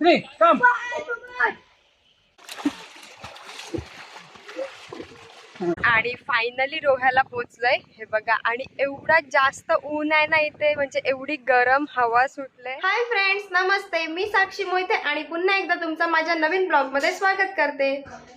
three, come. आणि finally रोह्याला पोचलोय हे बघा आणि एवढा जास्त ऊन आहे ना इथे म्हणजे एवढी गरम हवा सुटले हाय फ्रेंड्स नमस्ते. मी साक्षी मोहिते आणि पुन्हा एकदा तुमचं माझ्या नवीन ब्लॉगमध्ये स्वागत करते.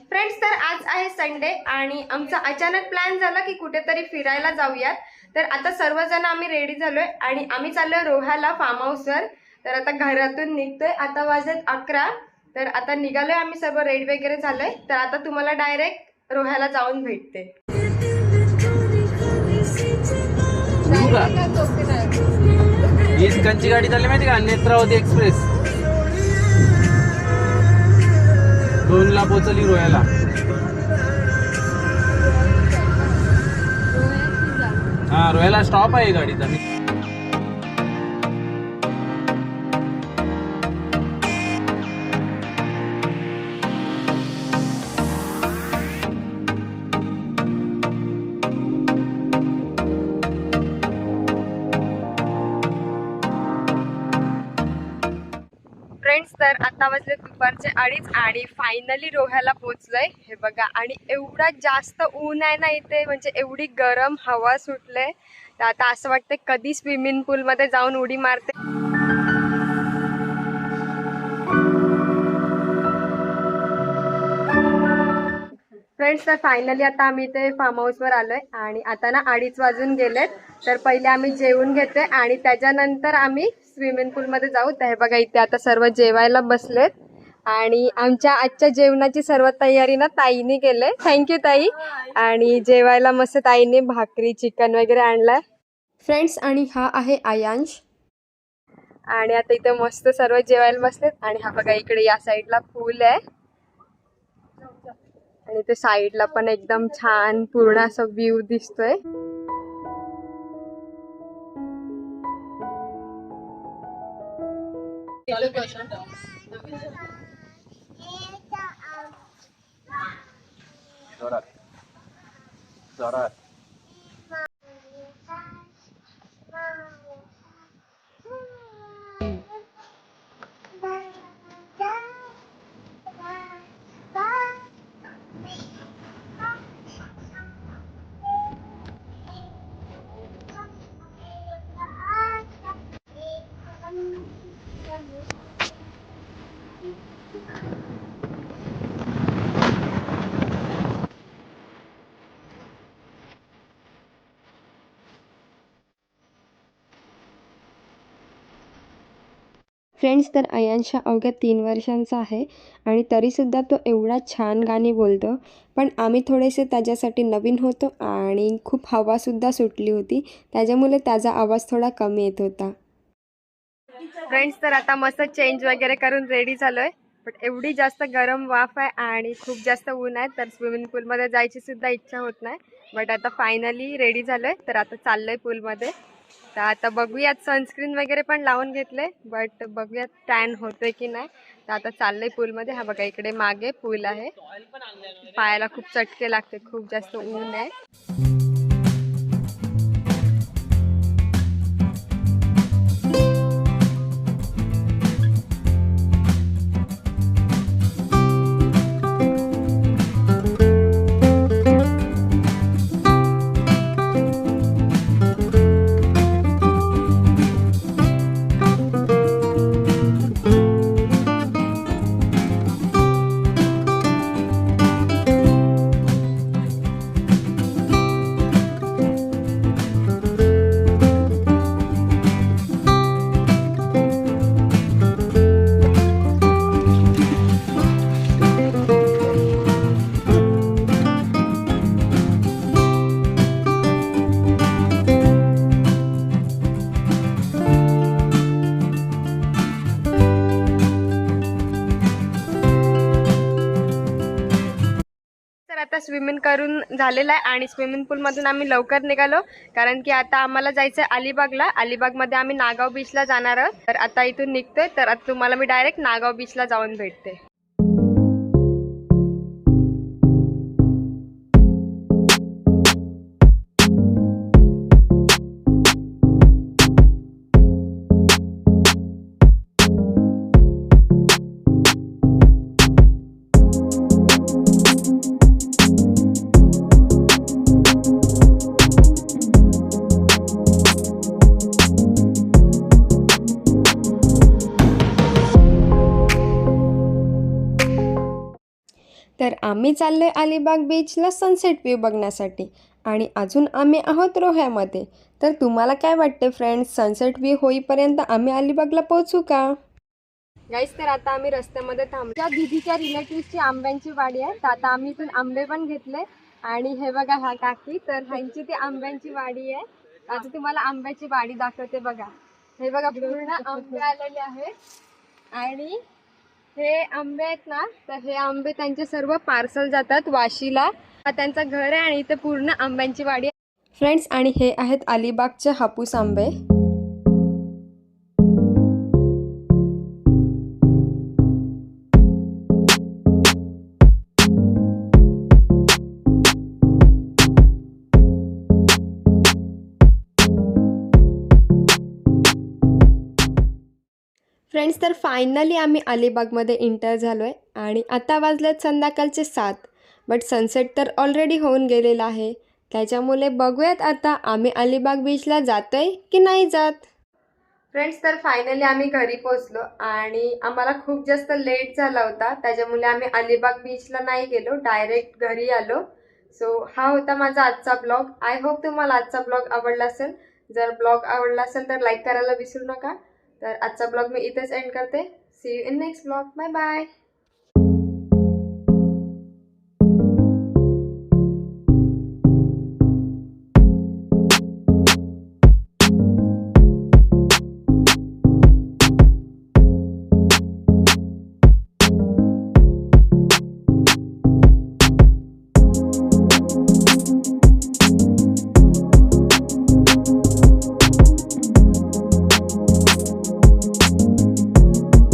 फ्रेंड्स तर आज आहे संडे आणि आमचा अचानक प्लॅन झाला की कुठेतरी फिरायला जाऊयात. तर आता सर्वजण आम्ही रेडी झालोय आणि आम्ही चाललोय रोह्याला फार्म हाऊसवर तर आता घरातून निघतोय. आता वाजत अकरा. तर आता निघालोय आम्ही सर्व. रेड वगैरे झालोय. तर आता तुम्हाला डायरेक्ट रोह्याला जाऊन भेटते. निघू कंची गाडी चालली माहिती का? नेत्रावती एक्सप्रेस. दोन ला पोचली रोह्याला. हा रोह्याला स्टॉप आहे गाडीचा. फ्रेंड्स तर आता वाजले दुपारचे अडीच आणि फायनली रोह्याला पोचलोय हे बघा आणि एवढा जास्त ऊन आहे ना इथे म्हणजे एवढी गरम हवा सुटले तर आता असं वाटतं कधी स्विमिंग पूलमध्ये जाऊन उडी मारते. फ्रेंड्स तर फायनली आता आम्ही इथे फार्म हाऊसवर आलोय. आणि आता ना अडीच वाजून गेलेत. तर पहिले आम्ही जेवून घेतोय आणि त्याच्यानंतर आम्ही स्विमिंग पूलमध्ये जाऊ. तर हे बघा इथे आता सर्व जेवायला बसलेत. आणि आमच्या आजच्या जेवणाची सर्व तयारी ना ताईने केलंय. थँक्यू ताई. आणि जेवायला मस्त ताईने भाकरी चिकन वगैरे आणलाय. फ्रेंड्स आणि हा आहे आयांश. आणि आता इथे मस्त सर्व जेवायला बसलेत. आणि हा बघा इकडे या साईडला पूल आहे. आणि ते साईडला पण एकदम छान पूर्ण असं व्ह्यू दिसतोय. నాలుగు పర్సెంట్ చూడాలి చూడాలి फ्रेंड्स तर अयांशा अवघ्या तीन वर्षांचा आहे आणि तरीसुद्धा तो एवढा छान गाणी बोलतो. पण आम्ही थोडेसे त्याच्यासाठी नवीन होतो आणि खूप हवासुद्धा सुटली होती. त्याच्यामुळे त्याचा आवाज थोडा कमी येत होता. फ्रेंड्स तर आता मस्त चेंज वगैरे करून रेडी झालोय. बट एवढी जास्त गरम वाफ आहे आणि खूप जास्त ऊन आहे तर स्विमिंग पूलमध्ये जायची सुद्धा इच्छा होत नाही. बट आता फायनली रेडी झालोय तर आता चाललोय पूलमध्ये तर आता बघूयात सनस्क्रीन वगैरे पण लावून घेतले बट बघूयात टॅन होतोय की नाही. तर आता चाललंय पूलमध्ये हा बघा इकडे मागे पूल आहे. पायाला खूप चटके लागते खूप जास्त ऊन आहे. तर आता स्विमिंग करून झालेलं आहे आणि स्विमिंग पूलमधून आम्ही लवकर निघालो. कारण की आता आम्हाला जायचं आहे अलिबागला. अलिबागमध्ये आम्ही नागाव बीचला जाणार आहोत. तर आता इथून निघतोय. तर आता तुम्हाला मी डायरेक्ट नागाव बीचला जाऊन भेटते. तर आम्ही चाललो आहे अलिबाग बीचला सनसेट व्ह्यू बघण्यासाठी. आणि अजून आम्ही आहोत रोह्यामध्ये. तर तुम्हाला काय वाटते फ्रेंड्स सनसेट व्ह्यू होईपर्यंत आम्ही अलिबागला पोहोचू का? गाईस तर आता आम्ही रस्त्यामध्ये थांबलो. दिदीच्या रिलेटिव्हची आंब्यांची वाडी आहे तर आता आम्ही इथून आंबे पण घेतले. आणि हे बघा हा काकी तर ह्यांची ती आंब्यांची वाडी आहे. आता तुम्हाला आंब्याची वाडी दाखवते बघा. हे बघा पूर्ण आंबे आलेले आहेत. आणि हे आंबे आहेत ना तर हे आंबे त्यांचे सर्व पार्सल जातात वाशीला. त्यांचं घर आहे आणि इथे पूर्ण आंब्यांची वाडी फ्रेंड्स आणि हे आहेत अलिबागचे हापूस आंबे. फ्रेंड्स तर फायनली आम्ही अलिबागमध्ये इंटर झालो आहे आणि आता वाजलेत संध्याकाळचे सात. बट सनसेट तर ऑलरेडी होऊन गेलेला आहे. त्याच्यामुळे बघूयात आता आम्ही अलिबाग बीचला जातो आहे की नाही जात? फ्रेंड्स तर फायनली आम्ही घरी पोचलो आणि आम्हाला खूप जास्त लेट झाला होता. त्याच्यामुळे आम्ही अलिबाग बीचला नाही गेलो. डायरेक्ट घरी आलो. सो हा होता माझा आजचा ब्लॉग आय होप तुम्हाला आजचा ब्लॉग आवडला असेल. जर ब्लॉग आवडला असेल तर लाईक करायला विसरू नका. तर आजचा ब्लॉग मी इथेच एंड करते. See you in next blog bye bye